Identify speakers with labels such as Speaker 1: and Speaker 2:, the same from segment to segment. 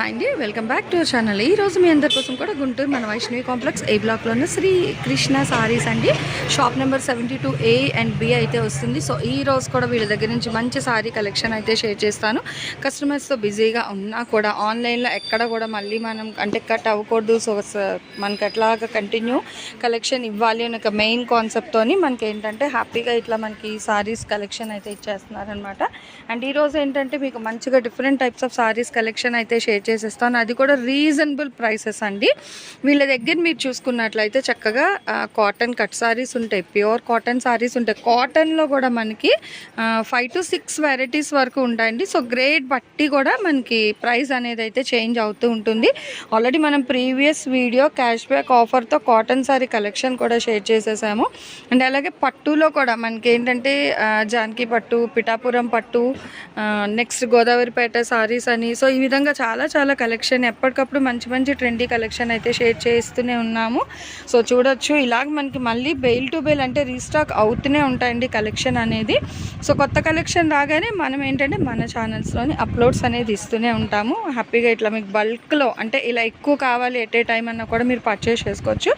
Speaker 1: Hi అండి. Welcome back to our channel. ఈ రోజు మీ అందరి కోసం కూడా గుంటూరు మన వైష్ణవి కాంప్లెక్స్ ఏ బ్లాక్లోనే శ్రీ కృష్ణ సారీస్ అండి. Shop number seventy two A and B అయితే వస్తుంది. సో ఈ రోజు కూడా వీళ్ళ దగ్గర నుంచి మంచి సారీ కలెక్షన్ అయితే షేర్ చేస్తాను. కస్టమర్స్తో బిజీగా ఉన్నా కూడా ఆన్లైన్లో ఎక్కడ కూడా మళ్ళీ మనం అంటే కట్ అవ్వకూడదు. సో మనకి ఎట్లాగా కంటిన్యూ కలెక్షన్ ఇవ్వాలి అని ఒక మెయిన్ కాన్సెప్ట్తో మనకి ఏంటంటే హ్యాపీగా ఇట్లా మనకి సారీస్ కలెక్షన్ అయితే ఇచ్చేస్తున్నారనమాట అండ్ ఈ రోజు ఏంటంటే మీకు మంచిగా different types of saris collection అయితే షేర్ చేసేస్తాను. అది కూడా రీజనబుల్ ప్రైసెస్ అండి. వీళ్ళ దగ్గర మీరు చూసుకున్నట్లయితే చక్కగా కాటన్ కట్ సారీస్ ఉంటాయి. ప్యూర్ కాటన్ సారీస్ ఉంటాయి. కాటన్లో కూడా మనకి ఫైవ్ టు సిక్స్ వెరైటీస్ వరకు ఉంటాయండి. సో గ్రేడ్ బట్టి కూడా మనకి ప్రైస్ అనేది అయితే చేంజ్ అవుతూ ఉంటుంది. ఆల్రెడీ మనం ప్రీవియస్ వీడియో క్యాష్ బ్యాక్ ఆఫర్తో కాటన్ సారీ కలెక్షన్ కూడా షేర్ చేసేసాము. అండ్ అలాగే పట్టులో కూడా మనకి ఏంటంటే జానకి పట్టు పిఠాపురం పట్టు నెక్స్ట్ గోదావరిపేట సారీస్ అని. సో ఈ విధంగా చాలా చాలా కలెక్షన్ ఎప్పటికప్పుడు మంచి మంచి ట్రెండీ కలెక్షన్ అయితే షేర్ చేస్తూనే ఉన్నాము. సో చూడొచ్చు. ఇలాగ మనకి మళ్ళీ బెయిల్ టు బెయిల్ అంటే రీస్టాక్ అవుతూనే ఉంటాయండి కలెక్షన్ అనేది. సో కొత్త కలెక్షన్ రాగానే మనం ఏంటంటే మన ఛానల్స్లోని అప్లోడ్స్ అనేది ఇస్తూనే ఉంటాము. హ్యాపీగా ఇట్లా మీకు బల్క్లో అంటే ఇలా ఎక్కువ కావాలి ఎట్ ఏ టైం అన్నా కూడా మీరు పర్చేస్ చేసుకోవచ్చు.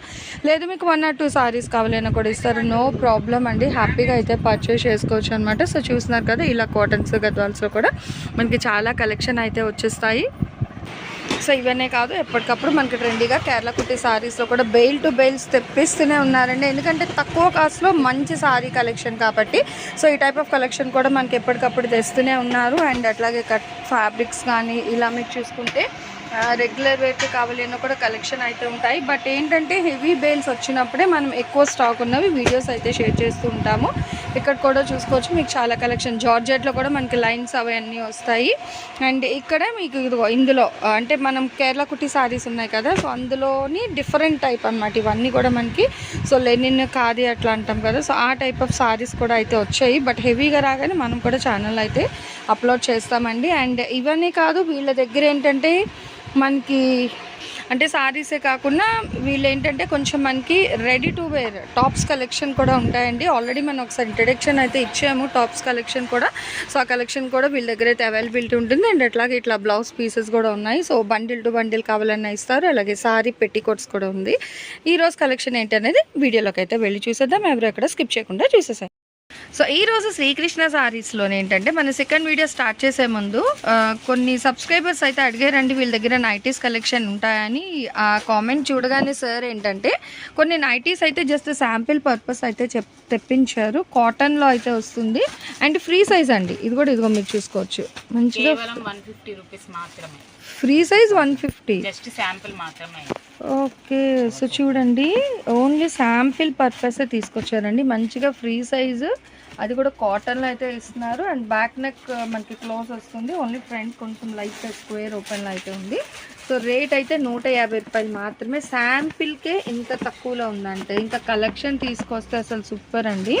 Speaker 1: లేదు మీకు వన్ ఆర్ టూ సారీస్ కావాలన్నా కూడా ఇస్తారు. నో ప్రాబ్లం అండి. హ్యాపీగా అయితే పర్చేస్ చేసుకోవచ్చు అనమాట సో చూస్తున్నారు కదా ఇలా కాటన్స్ గద్వాల్స్లో కూడా మనకి చాలా కలెక్షన్ అయితే వచ్చేస్తాయి. సో ఇవన్నీ కాదు ఎప్పటికప్పుడు మనకి ట్రెండీగా కేరళ కుట్టి సారీస్లో కూడా బెయిల్ టు బెయిల్స్ తెప్పిస్తూనే ఉన్నారండి. ఎందుకంటే తక్కువ కాస్ట్లో మంచి శారీ కలెక్షన్ కాబట్టి సో ఈ టైప్ ఆఫ్ కలెక్షన్ కూడా మనకి ఎప్పటికప్పుడు తెస్తూనే ఉన్నారు. అండ్ అట్లాగే కట్ ఫ్యాబ్రిక్స్ కానీ ఇలా మీరు చూసుకుంటే రెగ్యులర్ వేర్కి కావాలి అన్న కూడా కలెక్షన్ అయితే ఉంటాయి. బట్ ఏంటంటే హెవీ బెయిల్స్ వచ్చినప్పుడే మనం ఎక్కువ స్టాక్ ఉన్నవి వీడియోస్ అయితే షేర్ చేస్తూ ఉంటాము. ఇక్కడ కూడా చూసుకోవచ్చు మీకు చాలా కలెక్షన్ జార్జెట్లో కూడా మనకి లైన్స్ అవన్నీ వస్తాయి. అండ్ ఇక్కడ మీకు ఇదిగో ఇందులో అంటే మనం కేరళ కుట్టి సారీస్ ఉన్నాయి కదా సో అందులోని డిఫరెంట్ టైప్ అన్నమాట. ఇవన్నీ కూడా మనకి సో లెనిన్ ఖాదీ అట్లా అంటాం కదా సో ఆ టైప్ ఆఫ్ సారీస్ కూడా అయితే వచ్చాయి. బట్ హెవీగా రాగానే మనం కూడా ఛానల్ అయితే అప్లోడ్ చేస్తామండి. అండ్ ఇవన్నీ కాదు వీళ్ళ దగ్గర ఏంటంటే మనకి అంటే సారీసే కాకుండా వీళ్ళు ఏంటంటే కొంచెం మనకి ready to wear tops collection కూడా ఉంటాయండి. ఆల్రెడీ మనం ఒకసారి ఇంట్రడక్షన్ అయితే ఇచ్చాము టాప్స్ కలెక్షన్ కూడా. సో ఆ కలెక్షన్ కూడా వీళ్ళ దగ్గర అయితే అవైలబిలిటీ ఉంటుంది. అండ్ అట్లాగే ఇట్లా బ్లౌజ్ పీసెస్ కూడా ఉన్నాయి. సో బండిల్ టు బండిల్ కావాలన్నా ఇస్తారు. అలాగే సారీ పెట్టికోట్స్ కూడా ఉంది. ఈరోజు కలెక్షన్ ఏంటనేది వీడియోలోకి అయితే వెళ్ళి చూసేద్దాం. ఎవరు ఎక్కడ స్కిప్ చేయకుండా చూసేసాం సో ఈ రోజు శ్రీకృష్ణ సారీస్లోనే ఏంటంటే మన సెకండ్ వీడియో స్టార్ట్ చేసే ముందు కొన్ని సబ్స్క్రైబర్స్ అయితే అడిగారండి వీళ్ళ దగ్గర నైటీస్ కలెక్షన్ ఉంటాయని. ఆ కామెంట్ చూడగానే సార్ ఏంటంటే కొన్ని నైటీస్ అయితే జస్ట్ శాంపిల్ పర్పస్ అయితే చెప్ తెప్పించారు. కాటన్లో అయితే వస్తుంది. అండ్ ఫ్రీ సైజ్ అండి. ఇది కూడా ఇదిగో మీరు చూసుకోవచ్చు. మంచిగా free size one fifty
Speaker 2: just sample మాత్రమే.
Speaker 1: ఓకే సో చూడండి ఓన్లీ శాంపిల్ పర్పస్ తీసుకొచ్చారండి. మంచిగా ఫ్రీ సైజు. అది కూడా కాటన్లో అయితే ఇస్తున్నారు. అండ్ బ్యాక్ నెక్ మనకి క్లోజ్ వస్తుంది. ఓన్లీ ఫ్రంట్ కొంచెం లైట్ స్క్వేర్ ఓపెన్లో అయితే ఉంది. సో రేట్ అయితే నూట యాభై రూపాయలు మాత్రమే. శాంపిల్కే ఇంత తక్కువలో ఉందంటే. ఇంకా కలెక్షన్ తీసుకొస్తే అసలు సూపర్ అండి.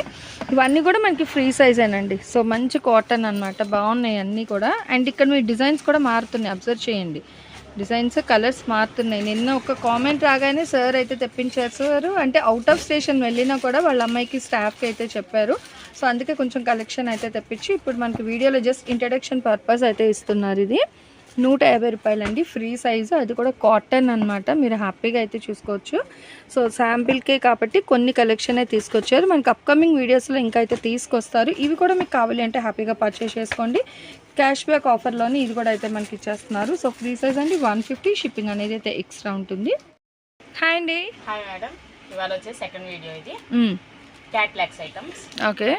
Speaker 1: ఇవన్నీ కూడా మనకి ఫ్రీ సైజేనండి. సో మంచి కాటన్ అన్నమాట. బాగున్నాయి అన్నీ కూడా. అండ్ ఇక్కడ మీ డిజైన్స్ కూడా మారుతున్నాయి. అబ్జర్వ్ చేయండి. డిజైన్స్ కలర్స్ మారుతున్నాయి. నిన్న ఒక కామెంట్ రాగానే సార్ అయితే తెప్పించారు సార్. అంటే అవుట్ ఆఫ్ స్టేషన్ వెళ్ళినా కూడా వాళ్ళ అమ్మాయికి స్టాఫ్కి అయితే చెప్పారు. సో అందుకే కొంచెం కలెక్షన్ అయితే తెప్పించి ఇప్పుడు మనకి వీడియోలో జస్ట్ ఇంట్రడక్షన్ పర్పస్ అయితే ఇస్తున్నారు ఇది. నూట యాభై రూపాయలండి. Free size. అది కూడా కాటన్ అన్నమాట. మీరు హ్యాపీగా అయితే చూసుకోవచ్చు. సో శాంపిల్కే కాబట్టి కొన్ని కలెక్షన్ అయితే తీసుకొచ్చారు. మనకి అప్కమింగ్ వీడియోస్లో ఇంకా అయితే తీసుకొస్తారు. ఇవి కూడా మీకు కావాలి అంటే హ్యాపీగా పర్చేస్ చేసుకోండి. క్యాష్ బ్యాక్ ఆఫర్లోని ఇది కూడా అయితే మనకి ఇచ్చేస్తున్నారు. సో ఫ్రీ సైజ్ అండి. వన్ ఫిఫ్టీ షిప్పింగ్ అనేది అయితే ఎక్స్ట్రా ఉంటుంది. హాయ్ అండి.
Speaker 2: Hi madam. ఇవాళ వచ్చే సెకండ్ వీడియో ఇది. Catalogues items.
Speaker 1: ఓకే.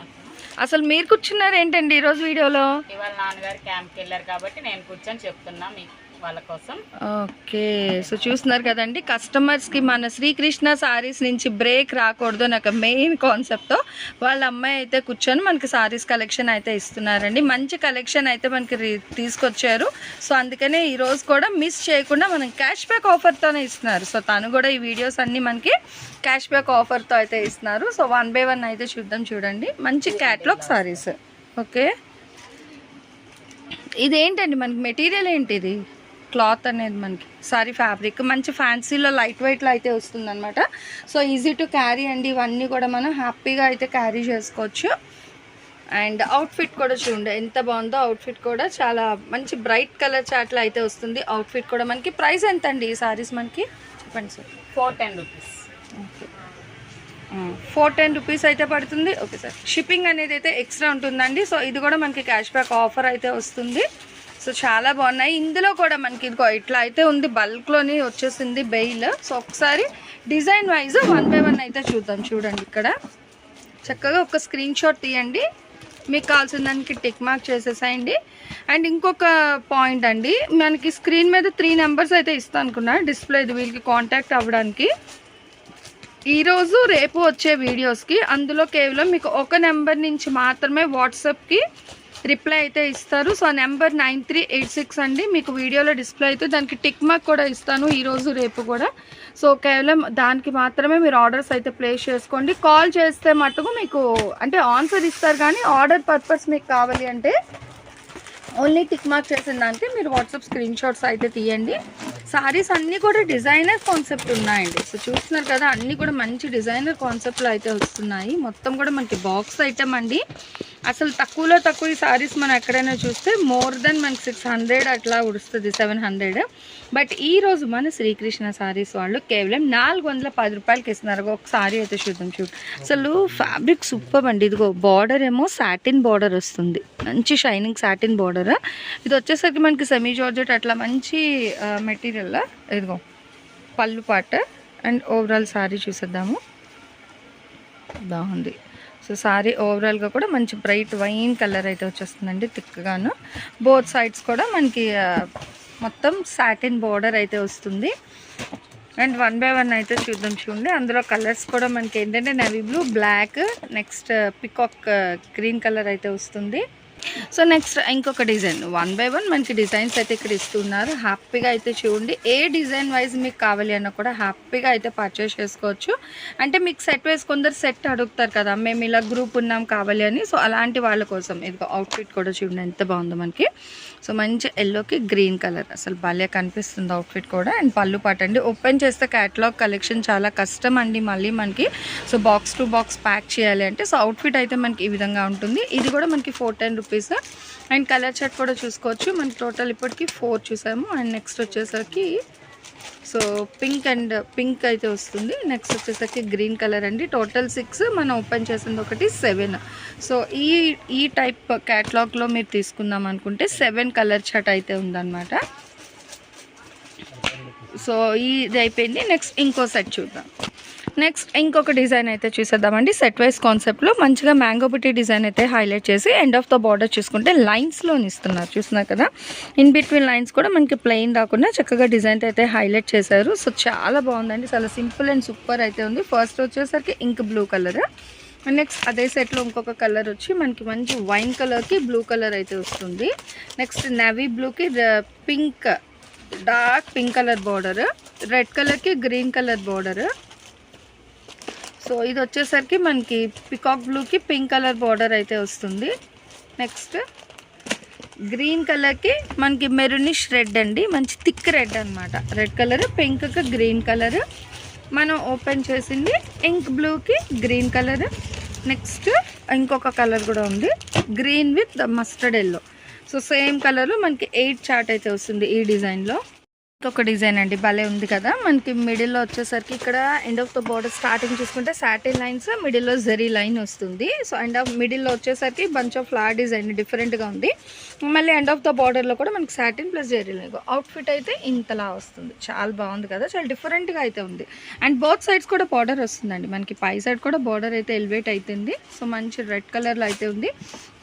Speaker 1: అసలు మీరు కూర్చున్నారు ఏంటండి ఈరోజు వీడియోలో?
Speaker 2: ఇవాళ నాన్నగారు క్యాంప్కి వెళ్ళారు కాబట్టి నేను కూర్చొని చెప్తున్నా మీకు. వాళ్ళ కోసం.
Speaker 1: ఓకే సో చూస్తున్నారు కదండి కస్టమర్స్కి మన శ్రీకృష్ణ సారీస్ నుంచి బ్రేక్ రాకూడదు అని ఒక మెయిన్ కాన్సెప్ట్తో వాళ్ళ అమ్మాయి అయితే కూర్చొని మనకి సారీస్ కలెక్షన్ అయితే ఇస్తున్నారండి. మంచి కలెక్షన్ అయితే మనకి తీసుకొచ్చారు. సో అందుకనే ఈ రోజు కూడా మిస్ చేయకుండా మనం క్యాష్ బ్యాక్ ఆఫర్తోనే ఇస్తున్నారు. సో తను కూడా ఈ వీడియోస్ అన్నీ మనకి క్యాష్ బ్యాక్ ఆఫర్తో అయితే ఇస్తున్నారు. సో వన్ బై వన్ అయితే చూద్దాం చూడండి. మంచి క్యాట్లాగ్ సారీస్. ఓకే. ఇదేంటండి మనకి మెటీరియల్ ఏంటి ఇది క్లాత్ అనేది మనకి సారీ ఫ్యాబ్రిక్ మంచి ఫ్యాన్సీలో లైట్ వెయిట్లో అయితే వస్తుంది అనమాట సో ఈజీ టు క్యారీ అండి ఇవన్నీ కూడా మనం హ్యాపీగా అయితే క్యారీ చేసుకోవచ్చు. అండ్ అవుట్ఫిట్ కూడా చూడండి ఎంత బాగుందో అవుట్ఫిట్ కూడా చాలా మంచి బ్రైట్ కలర్ చాట్లో అయితే వస్తుంది. అవుట్ఫిట్ కూడా మనకి ప్రైస్ ఎంత అండి ఈ సారీస్ మనకి? చెప్పండి sir
Speaker 2: four ten rupees
Speaker 1: four ten rupees అయితే పడుతుంది. ఓకే సార్ షిప్పింగ్ అనేది అయితే ఎక్స్ట్రా ఉంటుందండి. సో ఇది కూడా మనకి క్యాష్ బ్యాక్ ఆఫర్ అయితే వస్తుంది. సో చాలా బాగున్నాయి. ఇందులో కూడా మనకి ఇదిగో ఇట్లా అయితే ఉంది బల్క్లోని వచ్చేసింది బెయిల్ సో ఒకసారి design wise one by one అయితే చూద్దాం చూడండి ఇక్కడ. చక్కగా ఒక స్క్రీన్ షాట్ తీయండి. మీకు కావాల్సిన దానికి టిక్ మార్క్ చేసేసాయండి. అండ్ ఇంకొక పాయింట్ అండి మనకి స్క్రీన్ మీద త్రీ నెంబర్స్ అయితే ఇస్తాను అనుకున్నా. డిస్ప్లే వీళ్ళకి కాంటాక్ట్ అవ్వడానికి. ఈరోజు రేపు వచ్చే వీడియోస్కి అందులో కేవలం మీకు ఒక నెంబర్ నుంచి మాత్రమే వాట్సాప్కి రిప్లై అయితే ఇస్తారు. సో ఆ number nine three eight six అండి. మీకు వీడియోలో డిస్ప్లే అయితే దానికి టిక్ మార్క్ కూడా ఇస్తాను ఈరోజు రేపు కూడా. సో కేవలం దానికి మాత్రమే మీరు ఆర్డర్స్ అయితే ప్లేస్ చేసుకోండి. కాల్ చేస్తే మటుకు మీకు అంటే ఆన్సర్ ఇస్తారు కానీ ఆర్డర్ పర్పస్ మీకు కావాలి అంటే ఓన్లీ టిక్ మార్క్ చేసిన దానికి మీరు వాట్సాప్ స్క్రీన్ షాట్స్ అయితే తీయండి. సారీస్ అన్నీ కూడా డిజైనర్ కాన్సెప్ట్ ఉన్నాయండి. సో చూస్తున్నారు కదా అన్నీ కూడా మంచి డిజైనర్ కాన్సెప్ట్లో అయితే వస్తున్నాయి. మొత్తం కూడా మనకి బాక్స్ ఐటమ్ అండి. అసలు తక్కువలో తక్కువ ఈ సారీస్ మనం ఎక్కడైనా చూస్తే మోర్ దెన్ మనకి సిక్స్ హండ్రెడ్ అట్లా ఉడుస్తుంది సెవెన్ హండ్రెడ్ బట్ ఈరోజు మన శ్రీకృష్ణ సారీస్ వాళ్ళు కేవలం నాలుగు వందల పది రూపాయలకి ఇస్తున్నారు. ఒక సారీ అయితే చూద్దాం చూడు. అసలు ఫ్యాబ్రిక్ సూపర్ అండి. ఇదిగో బార్డర్ ఏమో సాటిన్ బార్డర్ వస్తుంది. మంచి షైనింగ్ సాటిన్ బార్డర్ ఇది వచ్చేసరికి మనకి సెమీ జార్జెట్ అట్లా మంచి మెటీరియల్ ఇదిగో పళ్ళు పాట అండ్ ఓవరాల్ సారీ చూసేద్దాము. బాగుంది. సో సారీ ఓవరాల్గా కూడా మంచి బ్రైట్ వైన్ కలర్ అయితే వచ్చేస్తుందండి థిక్గాను. బోత్ సైడ్స్ కూడా మనకి మొత్తం సాటిన్ బోర్డర్ అయితే వస్తుంది. అండ్ వన్ బై వన్ అయితే చూద్దాం చూడండి. అందులో కలర్స్ కూడా మనకి ఏంటంటే navy blue black next peacock green colour అయితే వస్తుంది. సో నెక్స్ట్ ఇంకొక డిజైన్. వన్ బై వన్ మనకి డిజైన్స్ అయితే ఇక్కడ ఇస్తున్నారు. హ్యాపీగా అయితే చూడండి. ఏ డిజైన్ వైజ్ మీకు కావాలి అన్న కూడా హ్యాపీగా అయితే పర్చేస్ చేసుకోవచ్చు. అంటే మీకు సెట్ వైజ్ కొందరు సెట్ అడుగుతారు కదా మేము ఇలా గ్రూప్ ఉన్నాం కావాలి అని. సో అలాంటి వాళ్ళ కోసం ఇదిగో అవుట్ఫిట్ కూడా చూడండి ఎంత బాగుందో మనకి. సో మంచి ఎల్లోకి గ్రీన్ కలర్ అసలు భలే కనిపిస్తుంది అవుట్ఫిట్ కూడా. అండ్ పళ్ళు పట్టండి ఓపెన్ చేస్తే క్యాటలాగ్ కలెక్షన్ చాలా కష్టం అండి మళ్ళీ మనకి. So box to box pack చేయాలి అంటే సో అవుట్ఫిట్ అయితే మనకి ఈ విధంగా ఉంటుంది. ఇది కూడా మనకి four ten rupees and colour chart కూడా చూసుకోవచ్చు. మనకి టోటల్ ఇప్పటికి ఫోర్ చూసాము. అండ్ నెక్స్ట్ వచ్చేసరికి సో పింక్ అండ్ పింక్ అయితే వస్తుంది. నెక్స్ట్ వచ్చేసరికి గ్రీన్ కలర్ అండి. టోటల్ సిక్స్ మనం ఓపెన్ చేసింది ఒకటి సెవెన్ సో ఈ ఈ టైప్ క్యాట్లాగ్లో మీరు తీసుకుందాం అనుకుంటే సెవెన్ కలర్ షర్ట్ అయితే ఉందన్నమాట. సో ఇది అయిపోయింది. నెక్స్ట్ ఇంకో సెట్ చూద్దాం. నెక్స్ట్ ఇంకొక డిజైన్ అయితే చూసేద్దామండి. సెట్ వైజ్ కాన్సెప్ట్లో మంచిగా మ్యాంగో బుట్టి డిజైన్ అయితే హైలైట్ చేసి ఎండ్ ఆఫ్ ద బార్డర్ చూసుకుంటే లైన్స్లో ఇస్తున్నారు. చూస్తున్నారు కదా? ఇన్ బిట్వీన్ లైన్స్ కూడా మనకి ప్లెయిన్ రాకుండా చక్కగా డిజైన్ అయితే హైలైట్ చేశారు. సో చాలా బాగుందండి. చాలా సింపుల్ అండ్ సూపర్ అయితే ఉంది. ఫస్ట్ వచ్చేసరికి ఇంక్ బ్లూ కలర్ నెక్స్ట్ అదే సెట్లో ఇంకొక కలర్ వచ్చి మనకి మంచి వైన్ కలర్కి బ్లూ కలర్ అయితే వస్తుంది. నెక్స్ట్ నవీ బ్లూకి pink dark pink colour border red కలర్కి గ్రీన్ కలర్ బార్డర్ సో ఇది వచ్చేసరికి మనకి పికాక్ బ్లూకి పింక్ కలర్ బార్డర్ అయితే వస్తుంది. నెక్స్ట్ గ్రీన్ కలర్కి మనకి మెరూనిష్ రెడ్ అండి. మంచి థిక్ రెడ్ అనమాట రెడ్ కలర్ పింక్కి గ్రీన్ కలర్ మనం ఓపెన్ చేసింది ఇంక్ బ్లూకి గ్రీన్ కలర్ నెక్స్ట్ ఇంకొక కలర్ కూడా ఉంది. Green with mustard yellow so same colour మనకి ఎయిట్ చార్ట్ అయితే వస్తుంది ఈ డిజైన్లో ఇంకొక డిజైన్ అండి భలే ఉంది కదా. మనకి మిడిల్లో వచ్చేసరికి ఇక్కడ end of the border starting చూసుకుంటే సాటిన్ లైన్స్ మిడిల్లో జరీ లైన్ వస్తుంది. సో ఎండ్ ఆఫ్ మిడిల్లో వచ్చేసరికి బంచ్ ఆఫ్ ఫ్లవర్ డిజైన్ డిఫరెంట్గా ఉంది. మళ్ళీ ఎండ్ ఆఫ్ ద బార్డర్లో కూడా మనకి satin plus zari line outfit అయితే ఇంతలా వస్తుంది. చాలా బాగుంది కదా. చాలా డిఫరెంట్గా అయితే ఉంది. అండ్ బోత్ సైడ్స్ కూడా బార్డర్ వస్తుందండి. మనకి పై సైడ్ కూడా బార్డర్ అయితే ఎలివేట్ అవుతుంది సో మంచి రెడ్ కలర్లో అయితే ఉంది.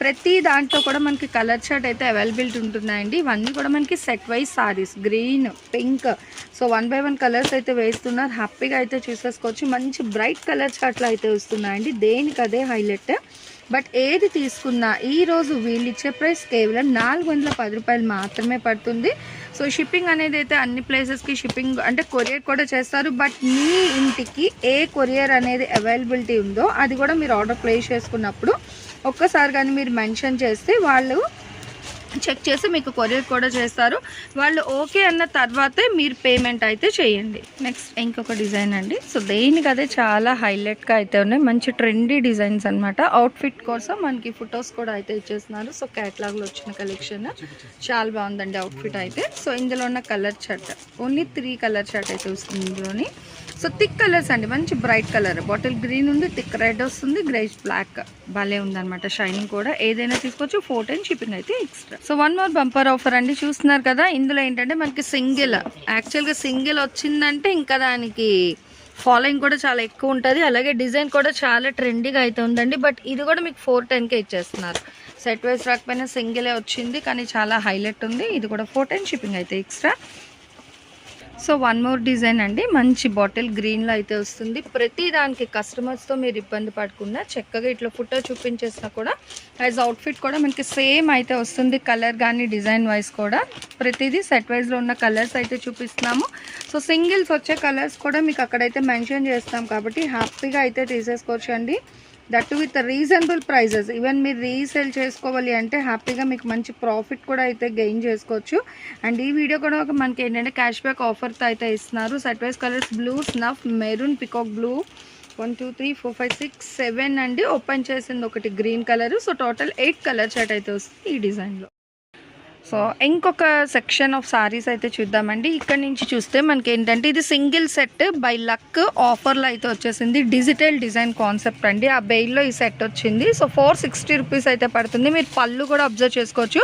Speaker 1: ప్రతి దాంట్లో కూడా మనకి కలర్ షర్ట్ అయితే అవైలబిలిటీ ఉంటున్నాయండి. ఇవన్నీ కూడా మనకి set wise saris. Green pink so one by one colours అయితే వేస్తున్నారు. హ్యాపీగా అయితే చూసేసుకోవచ్చు. మంచి బ్రైట్ కలర్ షర్ట్లు అయితే వస్తున్నాయండి. దేనికి అదే హైలైట్ బట్ ఏది తీసుకున్నా ఈరోజు వీళ్ళు ఇచ్చే ప్రైస్ కేవలం నాలుగు వందల పది రూపాయలు మాత్రమే పడుతుంది. సో షిప్పింగ్ అనేది అయితే అన్ని ప్లేసెస్కి షిప్పింగ్ అంటే కొరియర్ కూడా చేస్తారు. బట్ మీ ఇంటికి ఏ కొరియర్ అనేది అవైలబిలిటీ ఉందో అది కూడా మీరు ఆర్డర్ ప్లేస్ చేసుకున్నప్పుడు ఒక్కసారి కానీ మీరు మెన్షన్ చేస్తే వాళ్ళు చెక్ చేసి మీకు కొరియర్ కూడా చేస్తారు. వాళ్ళు ఓకే అన్న తర్వాతే మీరు పేమెంట్ అయితే చేయండి. నెక్స్ట్ ఇంకొక డిజైన్ అండి. సో దేనికి అదే చాలా హైలైట్గా అయితే ఉన్నాయి. మంచి ట్రెండీ డిజైన్స్ అనమాట అవుట్ఫిట్ కోసం మనకి ఫొటోస్ కూడా అయితే ఇచ్చేస్తున్నారు. సో క్యాటలాగ్లో వచ్చిన కలెక్షన్ చాలా బాగుందండి అవుట్ఫిట్ అయితే. సో ఇందులో ఉన్న colour shirt only three colour shirt అయితే వస్తుంది ఇందులోని. సో థిక్ కలర్స్ అండి మంచి బ్రైట్ కలర్. బాటిల్ గ్రీన్ ఉంది థిక్ రెడ్ వస్తుంది గ్రేష్ బ్లాక్ భలే ఉందన్నమాట షైనింగ్ కూడా. ఏదైనా తీసుకోవచ్చు ఫోర్ టెన్ షిప్పింగ్ అయితే extra. So one more bumper offer అండి చూస్తున్నారు కదా. ఇందులో ఏంటంటే మనకి సింగిల్ యాక్చువల్గా సింగిల్ వచ్చిందంటే ఇంకా దానికి ఫాలోయింగ్ కూడా చాలా ఎక్కువ ఉంటుంది. అలాగే డిజైన్ కూడా చాలా ట్రెండీగా అయితే ఉందండి. బట్ ఇది కూడా మీకు ఫోర్ టెన్కే ఇచ్చేస్తున్నారు. సెట్ వైస్ రాకపోయినా సింగిలే వచ్చింది కానీ చాలా హైలైట్ ఉంది. ఇది కూడా ఫోర్ టెన్ షిప్పింగ్ అయితే extra. So one more design అండి. మంచి బాటిల్ గ్రీన్లో అయితే వస్తుంది. ప్రతి దానికి కస్టమర్స్తో మీరు ఇబ్బంది పడకుండా చక్కగా ఇట్లా ఫోటో చూపించేసినా కూడా యాజ్ అవుట్ఫిట్ కూడా మనకి సేమ్ అయితే వస్తుంది. కలర్ కానీ డిజైన్ వైజ్ కూడా. ప్రతిదీ సెట్ వైజ్లో ఉన్న కలర్స్ అయితే చూపిస్తున్నాము. సో సింగిల్స్ వచ్చే కలర్స్ కూడా మీకు అక్కడైతే మెన్షన్ చేస్తాం కాబట్టి హ్యాపీగా అయితే తీసేసుకోవచ్చు అండి that with reasonable prices even మీరు రీసేల్ చేసుకోవాలి అంటే హ్యాపీగా మీకు మంచి ప్రాఫిట్ కూడా అయితే గెయిన్ చేసుకోవచ్చు. అండ్ ఈ వీడియో కూడా ఒక మనకి ఏంటంటే క్యాష్ బ్యాక్ ఆఫర్తో అయితే ఇస్తున్నారు. Surprise colours blue snuff maroon peacock blue one two three four five six seven అండి. ఓపెన్ చేసింది ఒకటి green colour so total eight colour shirt అయితే వస్తుంది ఈ డిజైన్లో సో ఇంకొక సెక్షన్ ఆఫ్ సారీస్ అయితే చూద్దామండి. ఇక్కడ నుంచి చూస్తే మనకి ఏంటంటే ఇది సింగిల్ సెట్ బై లక్ ఆఫర్లో అయితే వచ్చేసింది. డిజిటల్ డిజైన్ కాన్సెప్ట్ అండి. ఆ బెయిల్లో ఈ సెట్ వచ్చింది. సో ఫోర్ సిక్స్టీ రూపీస్ అయితే పడుతుంది. మీరు పళ్ళు కూడా అబ్జర్వ్ చేసుకోవచ్చు.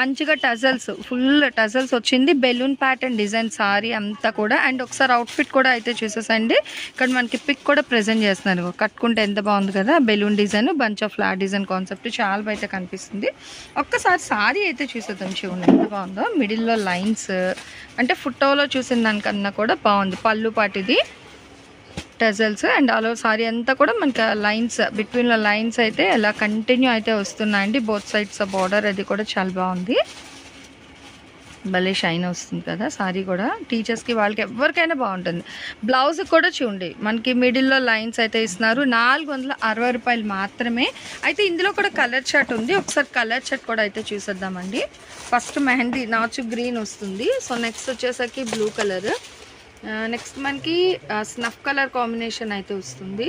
Speaker 1: మంచిగా టజల్స్ ఫుల్ టజల్స్ వచ్చింది. బెలూన్ ప్యాటర్న్ డిజైన్ సారీ అంతా కూడా. అండ్ ఒకసారి అవుట్ఫిట్ కూడా అయితే చూసేసండి. ఇక్కడ మనకి పిక్ కూడా ప్రజెంట్ చేస్తున్నారు. కట్టుకుంటే ఎంత బాగుంది కదా. Balloon design bunch of flat design concept చాలా అయితే కనిపిస్తుంది. ఒక్కసారి సారీ అయితే చూసేద్దాం. చూడండి ఎంత బాగుందో? మిడిల్లో లైన్స్. అంటే ఫోటోలో చూసిన దానికన్నా కూడా బాగుంది. పళ్ళు పాటిది టెజల్స్ అండ్ ఆలో సారీ అంతా కూడా మనకి లైన్స్ బిట్వీన్లో లైన్స్ అయితే ఎలా కంటిన్యూ అయితే వస్తున్నాయండి. బోత్ సైడ్స్ బార్డర్ అది కూడా చాలా బాగుంది. భలే షైన్ వస్తుంది కదా సారీ కూడా. టీచర్స్కి వాళ్ళకి ఎవరికైనా బాగుంటుంది. బ్లౌజ్ కూడా చూడండి మనకి మిడిల్లో లైన్స్ అయితే ఇస్తున్నారు. నాలుగు వందల అరవై రూపాయలు మాత్రమే. అయితే ఇందులో కూడా కలర్ షర్ట్ ఉంది. ఒకసారి కలర్ షర్ట్ కూడా అయితే చూసేద్దామండి. ఫస్ట్ మెహందీ నాచు గ్రీన్ వస్తుంది. సో నెక్స్ట్ వచ్చేసరికి బ్లూ కలర్ నెక్స్ట్ మనకి స్నఫ్ కలర్ కాంబినేషన్ అయితే వస్తుంది.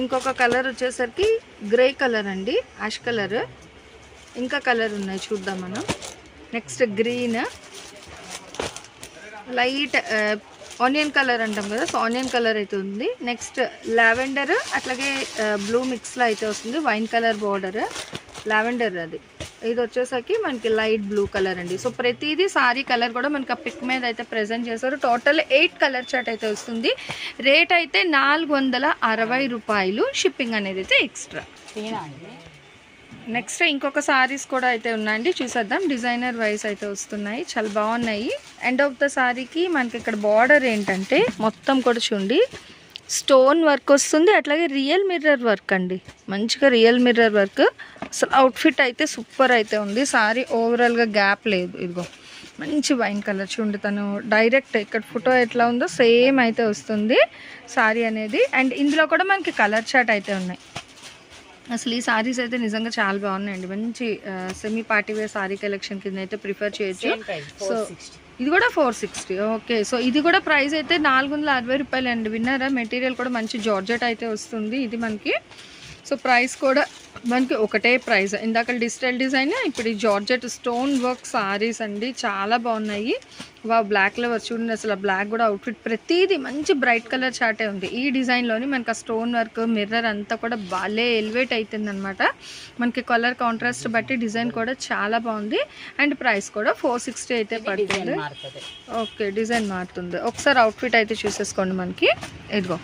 Speaker 1: ఇంకొక కలర్ వచ్చేసరికి గ్రే కలర్ అండి యాష్ కలర్ ఇంకా కలర్ ఉన్నాయి చూద్దాం మనం. Next green. Light onion colour అంటాం కదా సో ఆనియన్ కలర్ అయితే ఉంది. నెక్స్ట్ లావెండర్ అట్లాగే బ్లూ మిక్స్లో అయితే వస్తుంది వైన్ కలర్ బార్డర్. లావెండర్ అది. ఇది వచ్చేసరికి మనకి లైట్ బ్లూ కలర్ అండి. సో ప్రతిదీ సారీ కలర్ కూడా మనకి ఆ పిక్ మీద అయితే ప్రజెంట్ చేశారు. టోటల్ ఎయిట్ కలర్ చార్ట్ అయితే వస్తుంది. రేట్ అయితే నాలుగు వందల అరవై రూపాయలు. షిప్పింగ్ అనేది అయితే ఎక్స్ట్రా. నెక్స్ట్ ఇంకొక సారీస్ కూడా అయితే ఉన్నాయండి. చూసేద్దాం. డిజైనర్ వైస్ అయితే వస్తున్నాయి. చాలా బాగున్నాయి. ఎండ్ ఆఫ్ ద సారీకి మనకి ఇక్కడ బార్డర్ ఏంటంటే మొత్తం కూడా చూడండి. స్టోన్ వర్క్ వస్తుంది. అట్లాగే రియల్ మిర్రర్ వర్క్ అండి. మంచిగా రియల్ మిర్రర్ వర్క్ అసలు అవుట్ఫిట్ అయితే సూపర్ అయితే ఉంది. సారీ ఓవరాల్గా గ్యాప్ లేదు. ఇదిగో మంచి వైన్ కలర్ చూడండి. తను డైరెక్ట్ ఇక్కడ ఫోటో ఎట్లా ఉందో సేమ్ అయితే వస్తుంది. సారీ అనేది. అండ్ ఇందులో కూడా మనకి కలర్ చాట్ అయితే ఉన్నాయి. అసలు ఈ సారీస్ అయితే నిజంగా చాలా బాగున్నాయండి. మంచి semi party wear sari collection కింద అయితే ప్రిఫర్ చేయొచ్చు సో ఇది కూడా ఫోర్ సిక్స్టీ ఓకే సో ఇది కూడా ప్రైస్ అయితే నాలుగు వందల అరవై రూపాయలు అండి విన్నారా మెటీరియల్ కూడా మంచి జార్జెట్ అయితే వస్తుంది. ఇది మనకి. సో ప్రైస్ కూడా మనకి ఒకటే ప్రైస్. ఇందాక డిజిటల్ డిజైన్ ఇప్పుడు ఈ జార్జెట్ స్టోన్ వర్క్ సారీస్ అండి. చాలా బాగున్నాయి. వా బ్లాక్లో చూడండి అసలు బ్లాక్ కూడా అవుట్ఫిట్ ప్రతిదీ మంచి బ్రైట్ కలర్ చాటే ఉంది. ఈ డిజైన్లోని మనకి ఆ స్టోన్ వర్క్ మిర్రర్ అంతా కూడా భలే ఎలివేట్ అవుతుంది అనమాట మనకి కలర్ కాంట్రాస్ట్ బట్టి డిజైన్ కూడా చాలా బాగుంది. అండ్ ప్రైస్ కూడా ఫోర్ సిక్స్టీ అయితే పడుతుంది. ఓకే డిజైన్ మారుతుంది. ఒకసారి అవుట్ఫిట్ అయితే చూసేసుకోండి మనకి. ఇదిగో.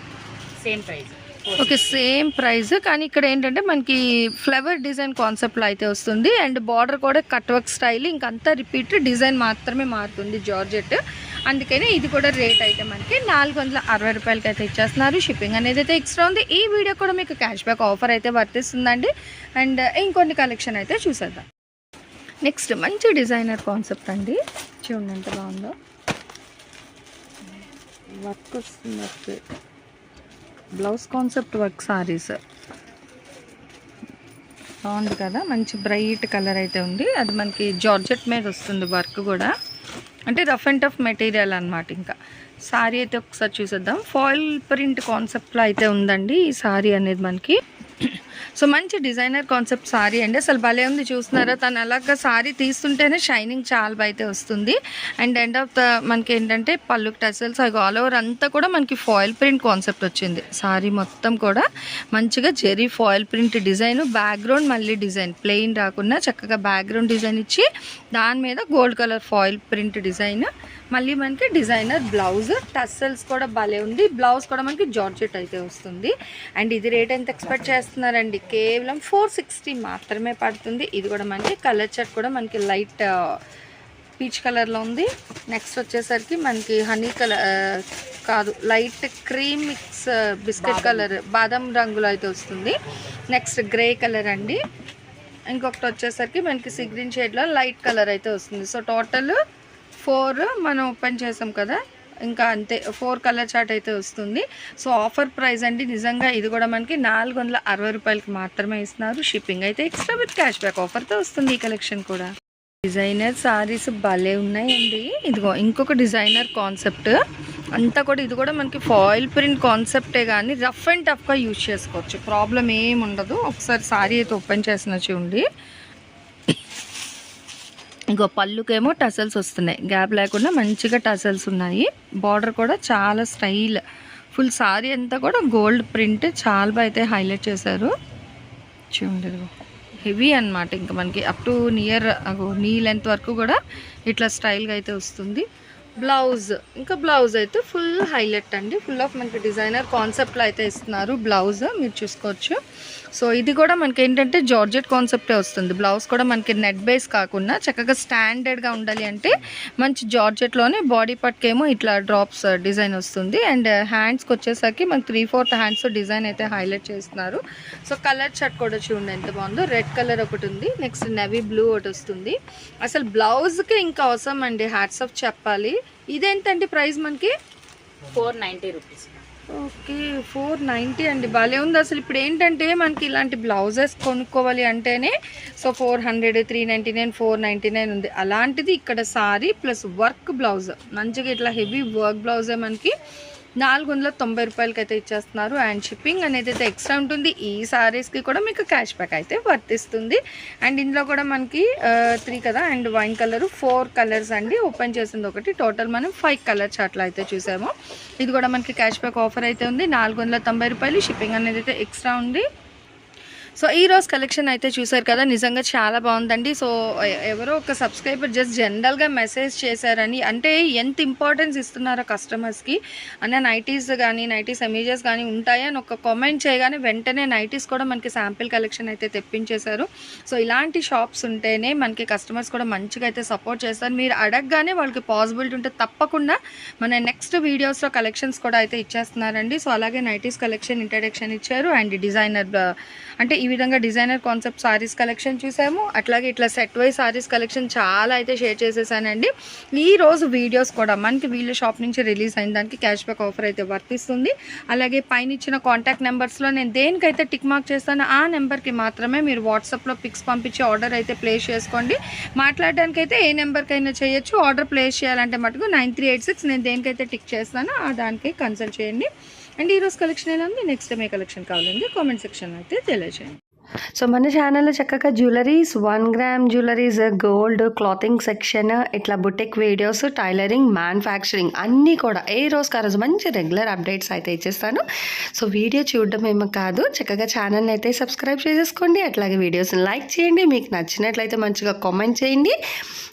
Speaker 2: Same price
Speaker 1: okay same price కానీ ఇక్కడ ఏంటంటే మనకి ఫ్లవర్ డిజైన్ కాన్సెప్ట్లో అయితే వస్తుంది. అండ్ బార్డర్ కూడా కట్ వర్క్ స్టైల్ ఇంకంతా రిపీట్ డిజైన్ మాత్రమే మారుతుంది జార్జెట్ అందుకని ఇది కూడా రేట్ అయితే మనకి నాలుగు వందల అరవై రూపాయలకి అయితే ఇచ్చేస్తున్నారు. షిప్పింగ్ అనేది అయితే ఎక్స్ట్రా ఉంది. ఈ వీడియో కూడా మీకు క్యాష్ బ్యాక్ ఆఫర్ అయితే వర్తిస్తుందండి. అండ్ ఇంకొన్ని కలెక్షన్ అయితే చూసేద్దాం. నెక్స్ట్ మంచి డిజైనర్ కాన్సెప్ట్ అండి. చూడండి ఎంత బాగుందో. వర్క్ వస్తుంది బ్లౌజ్ కాన్సెప్ట్ వర్క్ సారీస్. బాగుంది కదా? మంచి బ్రైట్ కలర్ అయితే ఉంది. అది మనకి జార్జెట్ మీద వస్తుంది వర్క్ కూడా. అంటే రఫ్ అండ్ టఫ్ మెటీరియల్ అనమాట ఇంకా. శారీ అయితే ఒకసారి చూసేద్దాం. ఫాయిల్ ప్రింట్ కాన్సెప్ట్లో అయితే ఉందండి ఈ సారీ అనేది మనకి. సో మంచి డిజైనర్ కాన్సెప్ట్ సారీ అండి. అసలు భలే ఉంది చూస్తున్నారా? తను అలాగా సారీ తీస్తుంటేనే షైనింగ్ చాలా బాగా అయితే వస్తుంది. అండ్ ఎండ్ ఆఫ్ ద మనకి ఏంటంటే పళ్ళు టసల్స్ అవి ఆల్ ఓవర్ అంతా కూడా మనకి ఫాయిల్ ప్రింట్ కాన్సెప్ట్ వచ్చింది. సారీ మొత్తం కూడా మంచిగా zari foil print design background మళ్ళీ డిజైన్. ప్లెయిన్ రాకుండా చక్కగా బ్యాక్గ్రౌండ్ డిజైన్ ఇచ్చి దాని మీద gold colour foil print design మళ్ళీ మనకి డిజైనర్ బ్లౌజ్ టస్సల్స్ కూడా భలే ఉంది. బ్లౌజ్ కూడా మనకి జార్జెట్ అయితే వస్తుంది. అండ్ ఇది రేట్ ఎంత ఎక్స్పెక్ట్ చేస్తున్నారండి? కేవలం ఫోర్ సిక్స్టీ మాత్రమే పడుతుంది. ఇది కూడా మనకి కలర్ చార్ట్ కూడా మనకి లైట్ పీచ్ కలర్లో ఉంది. నెక్స్ట్ వచ్చేసరికి మనకి హనీ కలర్ కాదు light cream mix biscuit colour బాదం రంగులో అయితే వస్తుంది. నెక్స్ట్ గ్రే కలర్ అండి. ఇంకొకటి వచ్చేసరికి మనకి సిగ్రీన్ షేడ్లో లైట్ కలర్ అయితే వస్తుంది. సో టోటల్ ఫోర్ మనం ఓపెన్ చేసాం కదా ఇంకా అంతే ఫోర్ కలర్ చార్ట్ అయితే వస్తుంది. సో ఆఫర్ ప్రైస్ అండి నిజంగా ఇది కూడా మనకి నాలుగు వందల అరవై రూపాయలకి మాత్రమే ఇస్తున్నారు. షిప్పింగ్ అయితే ఎక్స్ట్రా విత్ క్యాష్ బ్యాక్ ఆఫర్తో వస్తుంది ఈ కలెక్షన్ కూడా. డిజైనర్ సారీస్ భలే ఉన్నాయండి. ఇదిగో ఇంకొక డిజైనర్ కాన్సెప్ట్ అంతా కూడా ఇది కూడా మనకి ఫాయిల్ ప్రింట్ కాన్సెప్టే కానీ రఫ్ అండ్ టఫ్గా యూజ్ చేసుకోవచ్చు. ప్రాబ్లం ఏమి ఉండదు. ఒకసారి సారీ అయితే ఓపెన్ చేసిన చూడండి. ఇంకో పళ్ళుకేమో టసల్స్ వస్తున్నాయి. గ్యాప్ లేకుండా మంచిగా టసల్స్ ఉన్నాయి. బార్డర్ కూడా చాలా స్టైల్. ఫుల్ సారీ అంతా కూడా గోల్డ్ ప్రింట్ చాలా బాగా అయితే హైలైట్ చేశారు. చూడండి హెవీ అన్నమాట ఇంకా మనకి. Up to near knee length వరకు కూడా ఇట్లా స్టైల్గా అయితే వస్తుంది. బ్లౌజ్. ఇంకా బ్లౌజ్ అయితే ఫుల్ హైలైట్ అండి. ఫుల్ ఆఫ్ మనకి డిజైనర్ కాన్సెప్ట్లో అయితే ఇస్తున్నారు బ్లౌజ్. మీరు చూసుకోవచ్చు. సో ఇది కూడా మనకి ఏంటంటే జార్జెట్ కాన్సెప్టే వస్తుంది. బ్లౌజ్ కూడా మనకి నెట్ బేస్ కాకుండా చక్కగా స్టాండర్డ్గా ఉండాలి అంటే మంచి జార్జెట్లోనే బాడీ పట్కేమో ఇట్లా డ్రాప్స్ డిజైన్ వస్తుంది. అండ్ హ్యాండ్స్కి వచ్చేసరికి మనకి త్రీ ఫోర్త్ హ్యాండ్స్ డిజైన్ అయితే హైలైట్ చేస్తున్నారు. సో కలర్ షర్ట్ కూడా చూడండి ఎంత బాగుందో. రెడ్ కలర్ ఒకటి ఉంది. నెక్స్ట్ నెవీ బ్లూ ఒకటి వస్తుంది. అసలు బ్లౌజ్కి ఇంకా అవసరం అండి. హ్యాట్స్ ఆఫ్ చెప్పాలి. ఇదేంటండి ప్రైస్ మనకి?
Speaker 2: Four ninety rupees.
Speaker 1: Okay four ninety అండి. భలే ఉంది అసలు. ఇప్పుడు ఏంటంటే మనకి ఇలాంటి బ్లౌజెస్ కొనుక్కోవాలి అంటేనే so four hundred three ninety nine four ninety nine ఉంది. అలాంటిది ఇక్కడ సారీ ప్లస్ వర్క్ బ్లౌజ్. మంచిగా ఇట్లా హెవీ వర్క్ బ్లౌజే మనకి. నాలుగు వందల తొంభై రూపాయలకి అయితే ఇచ్చేస్తున్నారు అండ్ షిప్పింగ్ అనేది అయితే ఎక్స్ట్రా ఉంటుంది. ఈ సారీస్కి కూడా మీకు క్యాష్ బ్యాక్ అయితే వర్తిస్తుంది. అండ్ ఇందులో కూడా మనకి త్రీ కదా? And wine colour four colours అండి. ఓపెన్ చేసింది ఒకటి. టోటల్ మనం ఫైవ్ కలర్స్ అట్లా అయితే చూసాము. ఇది కూడా మనకి క్యాష్ బ్యాక్ ఆఫర్ అయితే ఉంది. నాలుగు వందల తొంభై రూపాయలు షిప్పింగ్ అనేది అయితే ఎక్స్ట్రా ఉంది. సో ఈ రోజు కలెక్షన్ అయితే చూసారు కదా నిజంగా చాలా బాగుందండి. సో ఎవరో ఒక సబ్స్క్రైబర్ జస్ట్ జనరల్గా మెసేజ్ చేశారని అంటే ఎంత ఇంపార్టెన్స్ ఇస్తున్నారో కస్టమర్స్కి అన్న నైటీస్ కానీ నైటీస్ ఎమేజెస్ కానీ ఉంటాయని ఒక కామెంట్ చేయగానే వెంటనే నైటీస్ కూడా మనకి శాంపిల్ కలెక్షన్ అయితే తెప్పించేశారు. సో ఇలాంటి షాప్స్ ఉంటేనే మనకి కస్టమర్స్ కూడా మంచిగా అయితే సపోర్ట్ చేస్తారు. మీరు అడగగానే వాళ్ళకి పాసిబిలిటీ ఉంటే తప్పకుండా మన నెక్స్ట్ వీడియోస్లో కలెక్షన్స్ కూడా అయితే ఇచ్చేస్తున్నారండి. సో అలాగే నైటీస్ కలెక్షన్ ఇంట్రడక్షన్ ఇచ్చారు. అండ్ డిజైనర్ అంటే విధంగా డిజైనర్ కాన్సెప్ట్ సారీస్ కలెక్షన్ చూసాము. అట్లాగే ఇట్లా సెట్ వైజ్ సారీస్ కలెక్షన్ చాలా అయితే షేర్ చేసేసానండి. ఈ రోజు వీడియోస్ కూడా మనకి వీళ్ళ షాప్ నుంచి రిలీజ్ అయిన దానికి క్యాష్ బ్యాక్ ఆఫర్ అయితే వర్తిస్తుంది. అలాగే పైన ఇచ్చిన కాంటాక్ట్ నెంబర్స్లో నేను దేనికైతే టిక్ మార్క్ చేస్తానో ఆ నెంబర్కి మాత్రమే మీరు వాట్సాప్లో పిక్స్ పంపించి ఆర్డర్ అయితే ప్లేస్ చేసుకోండి. మాట్లాడడానికి అయితే ఏ నెంబర్కైనా చేయొచ్చు. ఆర్డర్ ప్లేస్ చేయాలంటే మటుకు నైన్ త్రీ ఎయిట్ సిక్స్ నేను దేనికైతే టిక్ చేస్తానో ఆ దానికి కన్సల్ట్ చేయండి. అండ్ ఈరోజు కలెక్షన్ ఎలా ఉంది నెక్స్ట్ టైం ఏ కలెక్షన్ కావాలండి కామెంట్ సెక్షన్ అయితే తెలియజేయండి.
Speaker 3: సో మన ఛానల్లో చక్కగా jewelleries one gram jewelleries gold clothing section ఇట్లా బుటెక్ వీడియోస్ టైలరింగ్ మ్యానుఫ్యాక్చరింగ్ అన్నీ కూడా ఏ రోజు ఆ రోజు మంచి రెగ్యులర్ అప్డేట్స్ అయితే ఇచ్చేస్తాను. సో వీడియో చూడడం ఏమో కాదు. చక్కగా ఛానల్ని అయితే సబ్స్క్రైబ్ చేసేసుకోండి. అట్లాగే వీడియోస్ని లైక్ చేయండి. మీకు నచ్చినట్లయితే మంచిగా కామెంట్ చేయండి.